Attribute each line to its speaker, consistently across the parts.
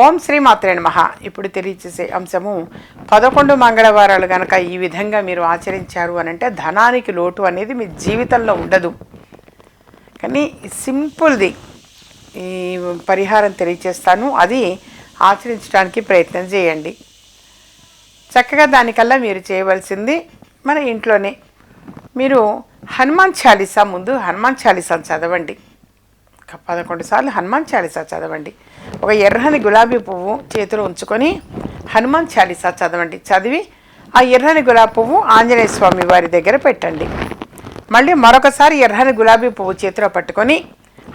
Speaker 1: ఓం శ్రీ మాత్రే నమ. ఇప్పుడు తెలియచేసే అంశము పదకొండు మంగళవారాలు గనక ఈ విధంగా మీరు ఆచరించారు అని అంటే ధనానికి లోటు అనేది మీ జీవితంలో ఉండదు. కానీ సింపుల్ది ఈ పరిహారం తెలియచేస్తాను. అది ఆచరించడానికి ప్రయత్నం చేయండి. చక్కగా దానికల్లా మీరు చేయవలసింది మన ఇంట్లోనే మీరు హనుమాన్ చాలీసా ముందు హనుమాన్ చాలీసా చదవండి. పదకొండు సార్లు హనుమాన్ చాలీసా చదవండి. ఒక ఎర్రని గులాబీ పువ్వు చేతిలో ఉంచుకొని హనుమాన్ చాలీసా చదవండి. చదివి ఆ ఎర్రని గులాబీ పువ్వు ఆంజనేయ స్వామి వారి దగ్గర పెట్టండి. మళ్ళీ మరొకసారి ఎర్రని గులాబీ పువ్వు చేతిలో పట్టుకొని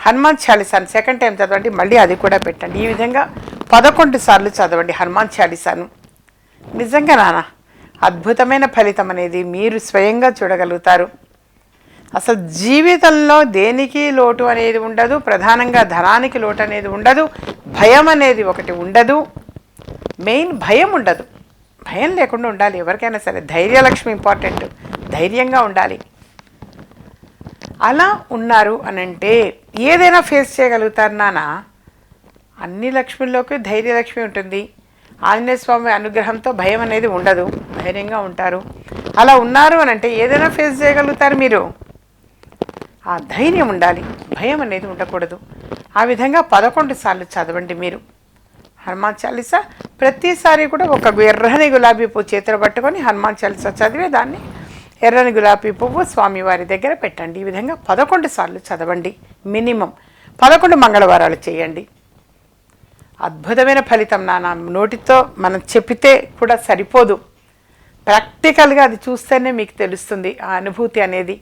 Speaker 1: హనుమాన్ చాలీసాను సెకండ్ టైం చదవండి. మళ్ళీ అది కూడా పెట్టండి. ఈ విధంగా పదకొండు సార్లు చదవండి హనుమాన్ చాలీసాను. నిజంగా నానా అద్భుతమైన ఫలితం అనేది మీరు స్వయంగా చూడగలుగుతారు. అసలు జీవితంలో దేనికి లోటు అనేది ఉండదు ప్రధానంగా ధనానికి లోటు అనేది ఉండదు భయం అనేది ఒకటి ఉండదు. మెయిన్ భయం ఉండదు. భయం లేకుండా ఉండాలి. ఎవరికైనా సరే ధైర్యలక్ష్మి ఇంపార్టెంట్. ధైర్యంగా ఉండాలి. అలా ఉన్నారు అని అంటే ఏదైనా ఫేస్ చేయగలుగుతారు నాన్న అన్ని లక్ష్మిలోకి ధైర్యలక్ష్మి ఉంటుంది. ఆంజనేయ స్వామి అనుగ్రహంతో భయం అనేది ఉండదు. ధైర్యంగా ఉంటారు. అలా ఉన్నారు అని అంటే ఏదైనా ఫేస్ చేయగలుగుతారు మీరు? ఆ ధైర్యం ఉండాలి. భయం అనేది ఉండకూడదు. ఆ విధంగా పదకొండు సార్లు చదవండి మీరు. హనుమాన్ చాలీసా ప్రతిసారి కూడా ఒక ఎర్రని గులాబీ పువ్వు చేతిలో పట్టుకొని హనుమాన్ చాలీసా చదివే దాన్ని ఎర్రని గులాబీ పువ్వు స్వామివారి దగ్గర పెట్టండి. ఈ విధంగా పదకొండు సార్లు చదవండి. మినిమం పదకొండు మంగళవారాలు చేయండి. అద్భుతమైన ఫలితం నాన్న నోటితో మనం చెప్పితే కూడా సరిపోదు. ప్రాక్టికల్గా అది చూస్తేనే మీకు తెలుస్తుంది. ఆ అనుభూతి అనేది.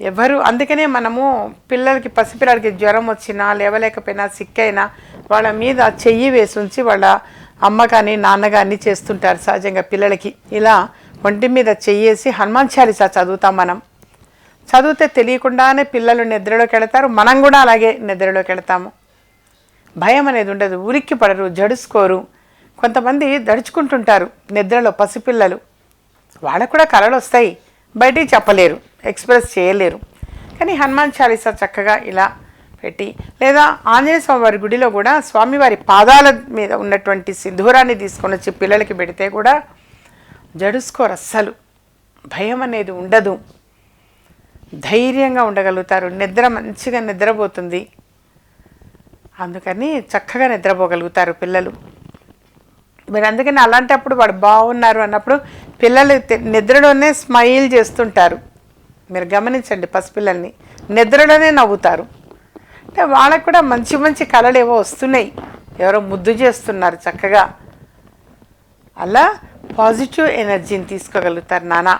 Speaker 1: ఎవరు? అందుకనే మనము పిల్లలకి పసిపిల్లలకి జ్వరం వచ్చినా లేవలేకపోయినా సిక్కైనా వాళ్ళ మీద చెయ్యి వేసి ఉంచి వాళ్ళ అమ్మ కానీ నాన్న కానీ చేస్తుంటారు సహజంగా పిల్లలకి. ఇలా ఒంటి మీద చెయ్యేసి హనుమాన్ చాలీసా చదువుతాం మనం. చదివితే తెలియకుండానే పిల్లలు నిద్రలోకి వెళతారు. మనం కూడా అలాగే నిద్రలోకి వెళతాము. భయం అనేది ఉండదు. ఉరికి పడరు జడుసుకోరు. కొంతమంది దడుచుకుంటుంటారు నిద్రలో పసిపిల్లలు. వాళ్ళకు కూడా కళలు వస్తాయి. బయటికి చెప్పలేరు. ఎక్స్ప్రెస్ చేయలేరు. కానీ హనుమాన్ చాలీసా చక్కగా ఇలా పెట్టి లేదా ఆంజనేయ స్వామి వారి గుడిలో కూడా స్వామివారి పాదాల మీద ఉన్నటువంటి సింధూరాన్ని తీసుకొని వచ్చి పిల్లలకి పెడితే కూడా జడుసుకోరు అస్సలు. భయం అనేది ఉండదు. ధైర్యంగా ఉండగలుగుతారు. నిద్ర మంచిగా నిద్రపోతుంది. అందుకని చక్కగా నిద్రపోగలుగుతారు పిల్లలు. మీరు అందుకని అలాంటప్పుడు వాడు బాగున్నారు అన్నప్పుడు పిల్లలు నిద్రలోనే స్మైల్ చేస్తుంటారు. మీరు గమనించండి పసిపిల్లల్ని. నిద్రలోనే నవ్వుతారు. అంటే వాళ్ళకు కూడా మంచి మంచి కళలు ఏవో వస్తున్నాయి. ఎవరో ముద్దు చేస్తున్నారు చక్కగా. అలా పాజిటివ్ ఎనర్జీని తీసుకోగలుగుతారు నానా.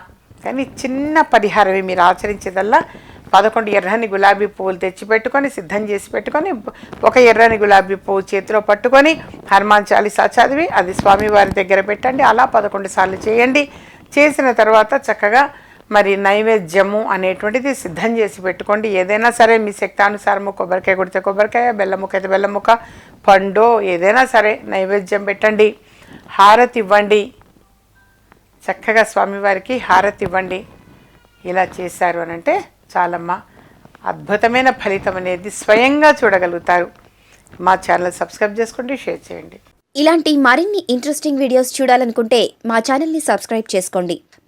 Speaker 1: కానీ చిన్న పరిహారమే మీరు ఆచరించేదల్లా పదకొండు ఎర్రని గులాబీ పువ్వులు తెచ్చి పెట్టుకొని సిద్ధం చేసి పెట్టుకొని ఒక ఎర్రని గులాబీ పువ్వు చేతిలో పట్టుకొని హనుమాన్ చాలీసా చదివి అది స్వామివారి దగ్గర పెట్టండి. అలా పదకొండు సార్లు చేయండి. చేసిన తర్వాత చక్కగా మరి నైవేద్యము అనేటువంటిది సిద్ధం చేసి పెట్టుకోండి. ఏదైనా సరే మీ శక్తానుసారము కొబ్బరికాయ కొడితే కొబ్బరికాయ బెల్లముక అయితే బెల్లముక పండో పండు ఏదైనా సరే నైవేద్యం పెట్టండి. హారతి ఇవ్వండి. చక్కగా స్వామివారికి హారతి ఇవ్వండి. ఇలా చేశారు అని అంటే చాలమ్మా. అద్భుతమైన ఫలితం అనేది స్వయంగా చూడగలుగుతారు. మా ఛానల్ సబ్స్క్రైబ్ చేసుకోండి షేర్ చేయండి.
Speaker 2: ఇలాంటి మరిన్ని ఇంట్రెస్టింగ్ వీడియోస్ చూడాలనుకుంటే మా ఛానల్ని సబ్స్క్రైబ్ చేసుకోండి.